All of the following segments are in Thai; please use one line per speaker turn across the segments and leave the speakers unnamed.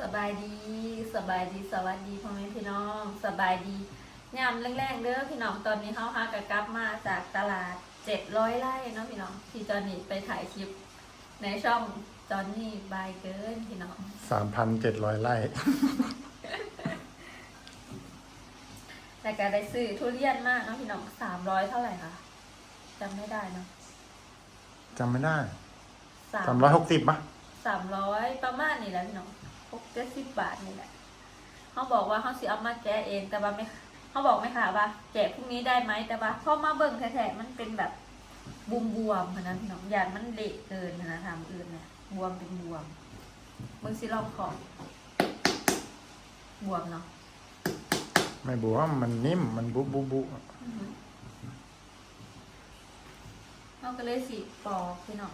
สบายดีสบายดีสวัสดีพ่อแม่พี่น้องสบายดียามแรงๆเด้อพี่น้องตอนนี้เขาหากะกลับมาจากตลาดเจ็ดร้อยไร่เนาะพี่น้องที่จอนนี่ไปถ่ายคลิป ในช่องจอนนี่บายเกินพี่น้อง
สามพันเจ็ดร้อยไร่
แต่ก็ได้ซื้อทุเรียนมากเนาะพี่น้องสามร้อยเท่าไหร่คะจำไม่ได้เนาะ
จำไม่ได้
สาม
สามร้อยหกสิบปะ
สามร้อยประมาณนี้แหละพี่น้อง หกเจ็ดสิบบาทนี่แหละเขาบอกว่าเขาสิเอามาแกะเองแต่ว่าไม่เขาบอกไม่ค่ะว่าแกะพรุ่งนี้ได้ไหมแต่ว่าพอมาเบิ่งแท้ๆมันเป็นแบบบวมบวมๆค่ะนะพี่น้องอย่างมันเละเกินค่ะนะทำอื่นเนี่ยบวมเป็นบวมเบิ่งสิลองของบวมเนาะ
ไม่บวมมันนิ่มมันบุบุบุ
อือหือเขาก็เลยสิปอกพี่น้อง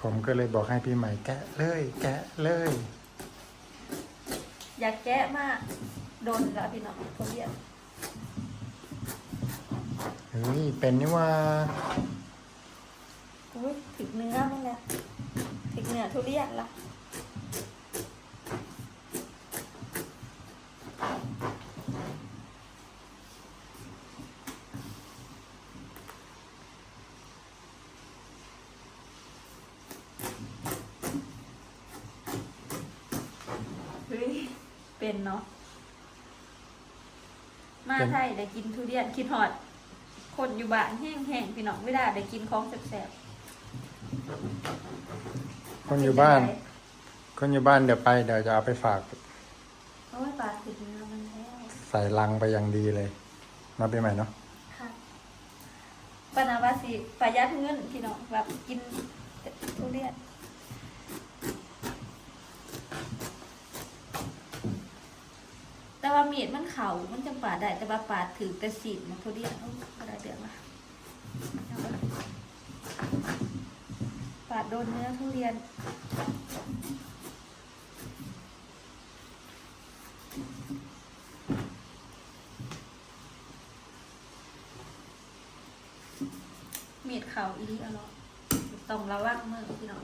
ผมก็เลยบอกให้พี่ใหม่แกะเลย แกะเลย
อยากแกะมาก โดนแล้วพี่น้องทุเรียน
เฮ้ยเป็นนี่ว่า
อุ้ยถึงเนื้อมันแล้วถึงเนื้อทุเรียนละเฮ้ย เป็นเนาะมาไทยได้กินทุเรียนคิดฮอด คนอยู่บ้านแห้งๆพี่น้องไม่ได้ได้กินของแซ่บ
คน
ๆ
อยู่บ้าน
เป็ไง
คนอยู่บ้านเดี๋ยวไปเดี๋ยวจะเอาไปฝาก
โอ้ยปลาติดเนื้อมันแล้ว
ใส่ลังไปอย่างดีเลย มาปีใหม่เนาะ
ค่ะปานาวาสิประหยัดเงินพี่น้องแบบกินทุเรียน แต่ว่ามีดมันเขามันจังปาดได้แต่ว่าปาดถือแต่สีมันทุเรียนโอ้ยก็ได้เดือดมาปาดโดนเนื้อทุเรียนมีดเข่าอีหลีอะเนาะต้องระวังมือพี่น้อง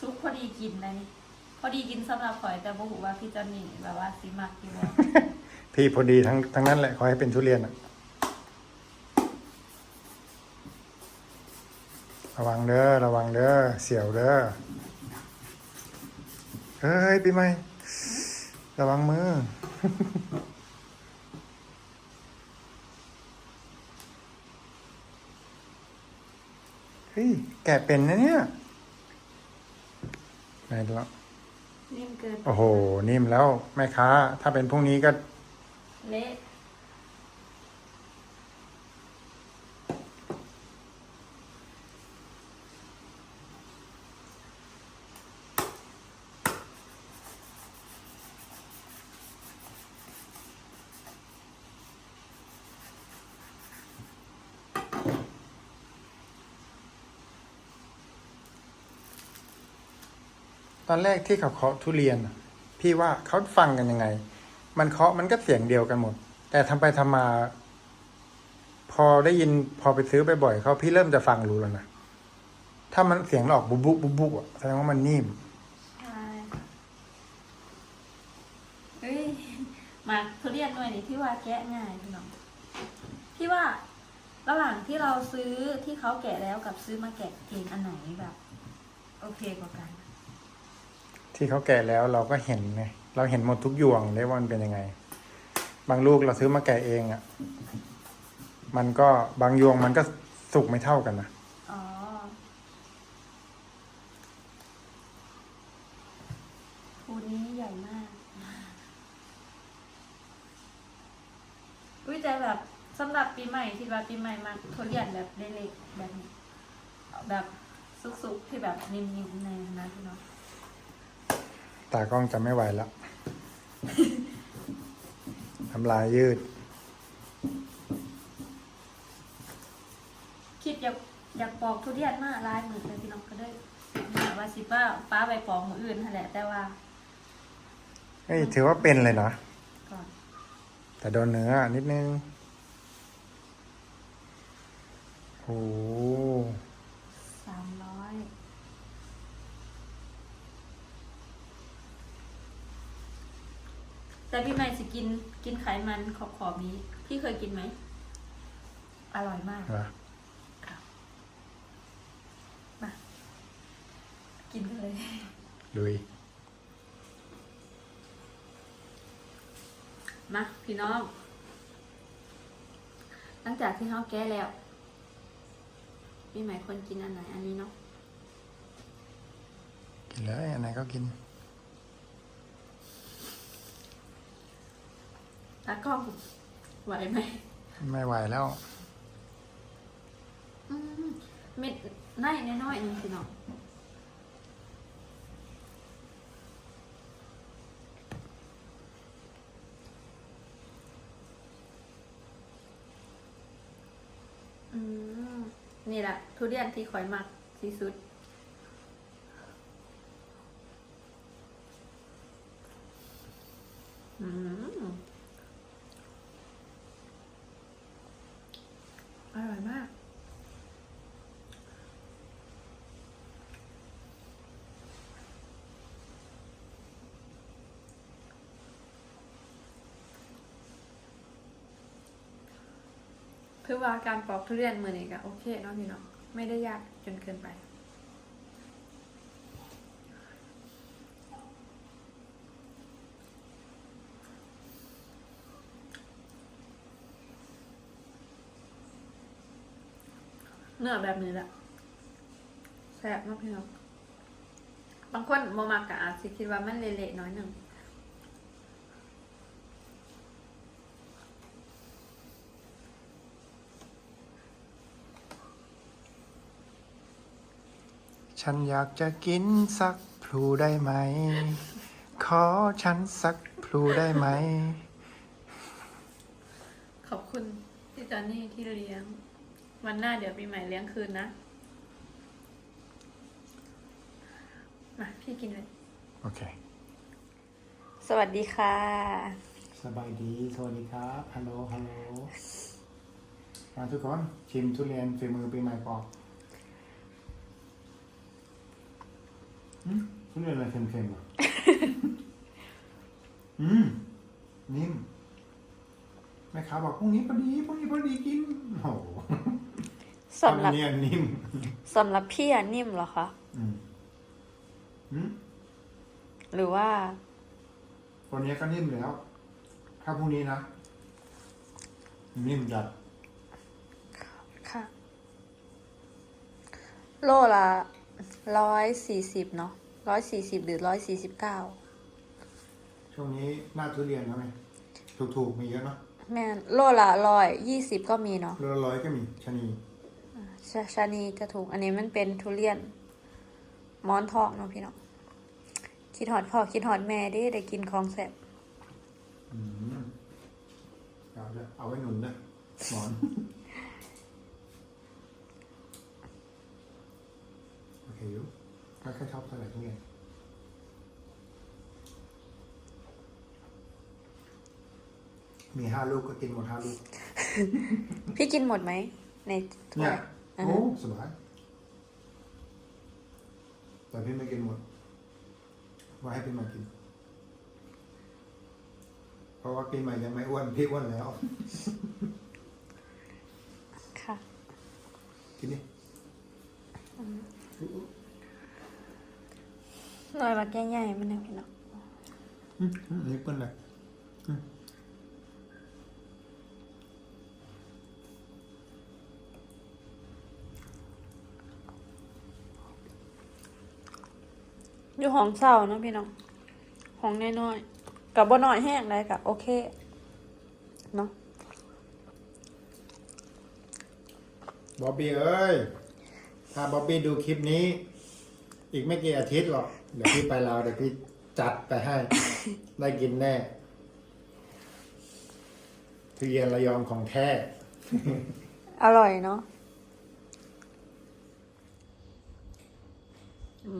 ซุปพ อดีกินเลยพอดีกินสำหรับข่อยแต่บ่หูว่าพี่จอนนี่แบบว่าสิมักอยู่บ่
พี่พอดีทั้งทั้งนั้นแหละขอให้เป็นทุเรียนอะระวังเด้อระวังเด้อเสียวเด้อเฮ้ยปีใหม่ระวังมือ เฮ้ยแกะเป็นนะเนี่ย ไหนดูวะ
นิ่มเกิน
โอ้โห นิ่มแล้วแม่ค้า ถ้าเป็นพรุ่งนี้ก็
เละ
ตอนแรกที่เขาเคาะทุเรียน พี่ว่าเขาฟังกันยังไง มันเคาะมันก็เสียงเดียวกันหมด แต่ทำไปทำมา พอได้ยินพอไปซื้อไปบ่อยเขาพี่เริ่มจะฟังรู้แล้วนะถ้ามันเสียงออกบุบบุบบุบบุบอะแสดงว่ามันนิ่ม
ใช่เฮ้ยมาทุเรียนหน่วยนี่พี่ว่าแกะง่ายพี่น้องพี่ว่าระหว่างที่เราซื้อที่เขาแกะแล้วกับซื้อมาแกะเองอันไหนแบบ โอเคกว่ากัน
ที่เขาแก่แล้วเราก็เห็นไงเราเห็นหมดทุกยวงเลยว่ามันเป็นยังไง บางลูกเราซื้อมาแก่เองอะ มันก็บางยวงมันก็สุกไม่เท่ากันนะ
อ๋อภูนี้ใหญ่มาก อุ้ยแต่แบบสำหรับปีใหม่ที่ว่าปีใหม่มาทุเรียนแบบเล็กๆแบบแบบสุกๆที่แบบนิ่มๆในนะพี่น้อง
ตากล้องจะไม่ไหวแล้วทำลายยืด
คิดอยากอยากปอกทุเรียนมาลายมือเลยพี่น้องก็ได้แบบว่าสิป้าป้าไปปอกมืออื่นนั่นแหละแต่ว่า
เฮ้ยถือว่าเป็นเลยนะ
ก่อน
แต่โดนเนื้อนิดนึงโอ้
สามร้อย แต่พี่ใหม่สิกินกินไขมันขอบขอบๆนี้ พี่เคยกินไหม อร่อยมาก
เหรอ
มากินกันเลย
ลุย
มาพี่น้อง หลังจากที่เขาแก้แล้ว พี่ใหม่คนกินอันไหนอันนี้เนาะ
กินเลยอันไหนก็กิน
ตากล้องไหวไหม
ไม่ไหวแล้ว
อืมเม็ดในน้อยๆหนึงพี่น้องอืมนี่แหละทุเรียนที่ข่อยมักที่สุด อืมอร่อยมาก คือว่าการปอกทุเรียนมือนี้ก็โอเคเนาะพี่เนาะไม่ได้ยากจนเกินไปเนื้อแบบนี้แหละแซ่บมากพี่น้องบางคนโมมักกะอาจสิคิดว่ามันเละๆน้อยหนึ่ง
ฉันอยากจะกินสักพลูได้ไหม ขอฉันสักพลูได้ไหม
ขอบคุณพี่จอนนี่ที่เลี้ยง วันหน้าเดี๋ยวปีใหม่เลี้ยงคืนนะ มาพี่กินเลย
โอเค
สวัสดีค่ะ
สบายดี สวัสดีครับฮัลโหลฮัลโหลมาทุกคนชิมทุเรียนฝีมือปีใหม่ปอก อืมทุเรียนอะไรเค็มๆอะ อืม นิ่มแม่ค้าบอกพรุ่งนี้พอดีพรุ่งนี้พอดีกินโอ้โห
สำหรับ
ทำเนียนนิ่ม
สำหรับพี่อะนิ่มเหรอคะ
อืมอืม
หรือว่า
วันนี้ก็นิ่มแล้ว ถ้าพรุ่งนี้นะนิ่มจัด
ค่ะ โลละ ร้อยสี่สิบเนาะร้อยสี่สิบหรือร้อยสี่สิบเก้า
ช่วงนี้หน้าทุเรียนแล้วไงถูกๆมีเยอะเนาะ
แม่นโลละร้อยยี่สิบก็มีเนาะ
เรือร้อยก็มีชะนี
ชาชานีก็ถูก อันนี้มันเป็นทุเรียนหมอนทองเนาะพี่น้องคิดหอดพ่อคิดหอดแม่เดิได้กินของแซ่บ
อืมเอาละเอาไว้หนุนนะหมอน โอ เคอยุไม่ค่อยชอบเท่าไหร่ทุเรียนมีห้าลูกก็กินหมดห้าลูก
พี่กินหมดไหมในถ้ว
เนี่ย
ยอ่า
โอ้
ฮะ
สบาย แต่พี่ไม่กินหมดว่าให้พี่มากิน เพราะว่าปีใหม่ยังไม่อ้วน พี่อ้วนแล้ว
ค่ะ
กินดิ
หน่ อยมาแก้ใหญ่มันนะพี่น้อง
อืมอืมอันนี้เปิ้ลเลยอืม
อยู่ห้องเศร้าเนาะพี่น้องห้องน้อยๆกับบ่น้อยแห้งเลยกับโอเค เนาะ
บ๊อบบี้เอ้ย ถ้าบ๊อบบี้ดูคลิปนี้ อีกไม่กี่อาทิตย์หรอก เดี๋ยวพี่ไปลาวเดี๋ยวพี่จัดไปให้ ได้กินแน่ทุเรียนระยองของแท้
อร่อยเนาะ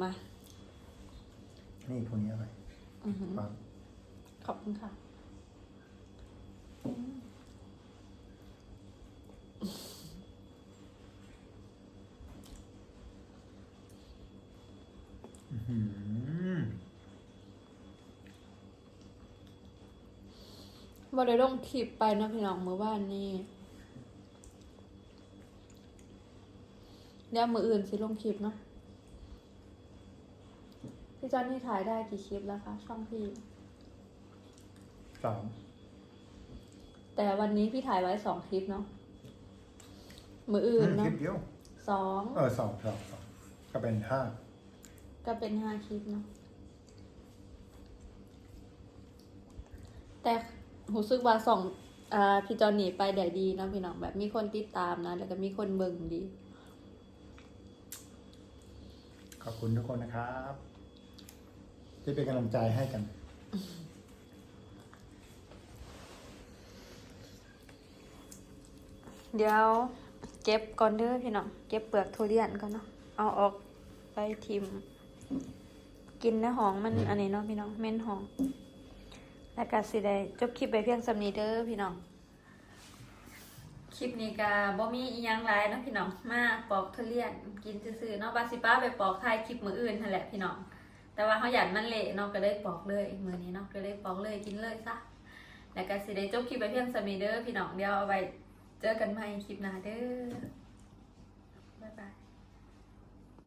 มา
นี่คนนี้อะไร
อื้อหือ ขอบคุณค่ะ บ่ได้ลงคลิปไปเนาะพี่น้องเมื่อวานนี้เดี๋ยวมืออื่นสิลงคลิปเนาะพี่จอนนี่ถ่ายได้กี่คลิปแล้วคะช่องพี่
สอง
แต่วันนี้พี่ถ่ายไว้สองคลิปเนาะมืออื่น
ค
เนาะ
ลิปเดียว
สอง
เออสองสองสองก็เป็นห้า
ก็เป็นห้าคลิปเนาะแต่รู้สึกว่าสองอ่าพี่จอนนี่ไปได้ดีเนาะพี่น้องแบบมีคนติดตามนะ แล้วก็มีคนเบิ่งดี
ขอบคุณทุกคนนะครับ ที่เป็นกำลังใจให้กัน
เดี๋ยวเก็บก่อนเด้อพี่น้องเก็บเปลือกทุเรียนก่อนเนาะเอาออกไปทิม กินในห้องมันอันนี้เนาะพี่น้องเม่นห้อง แล้วก็สิได้จบคลิปไปเพียงสำนี้เด้อพี่น้อง คลิปนี้ก็บ่มีอีหยังหลายเนาะพี่น้องมาปอกทุเรียนกินซื่อๆเนาะบาสิป้าไปปอกท้ายคลิปมื้ออื่นนั่นแหละพี่น้อง แต่ว่าเขาหยันมันเละเนาะก็เลยปอกเลยมื้อนี้เนาะก็เลยปอกเลยกินเลยซะแล้วก็สิได้จบคลิปไปเพียงสำนี้เด้อพี่น้องเดี๋ยวเอาไว้เจอกันใหม่คลิปหน้าเด้อบ๊ายบาย